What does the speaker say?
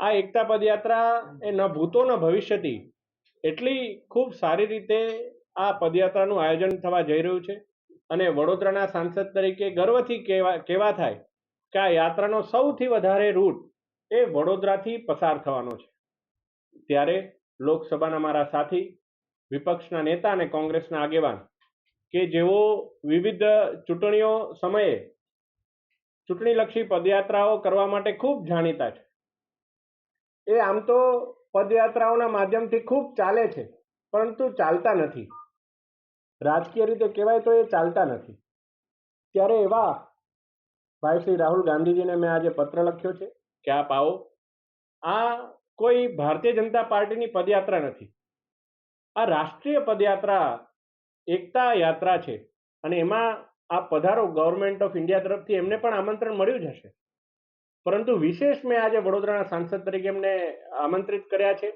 આ એકતા પદયાત્રા એ ન ભૂતો ન ભવિષ્યથી એટલી ખૂબ સારી રીતે આ પદયાત્રાનું આયોજન થવા જઈ રહ્યું છે અને વડોદરાના સાંસદ તરીકે ગર્વથી કહેવા કહેવા થાય કે આ યાત્રાનો સૌથી વધારે રૂટ એ વડોદરાથી પસાર થવાનો છે. ત્યારે લોકસભાના મારા સાથી, વિપક્ષના નેતા અને કોંગ્રેસના આગેવાન કે જેઓ વિવિધ ચૂંટણીઓ સમયે ચૂંટણીલક્ષી પદયાત્રાઓ કરવા માટે ખૂબ જાણીતા છે. એ આમ તો પદયાત્રાઓના માધ્યમથી ખૂબ ચાલે છે, પરંતુ ચાલતા નથી. રાજકીય રીતે કહેવાય તો એ ચાલતા નથી. ત્યારે એવા ભાઈ શ્રી રાહુલ ગાંધીજીને મેં આજે પત્ર લખ્યો છે કે આપ આવો. આ કોઈ ભારતીય જનતા પાર્ટીની પદયાત્રા નથી. આ રાષ્ટ્રીય પદયાત્રા એકતા યાત્રા છે અને એમાં આ પધારો ગવર્મેન્ટ ઓફ ઇન્ડિયા તરફથી એમને પણ આમંત્રણ મળ્યું જ હશે. પરંતુ વિશેષ મેં આજે વડોદરાના સાંસદ તરીકે એમને આમંત્રિત કર્યા છે.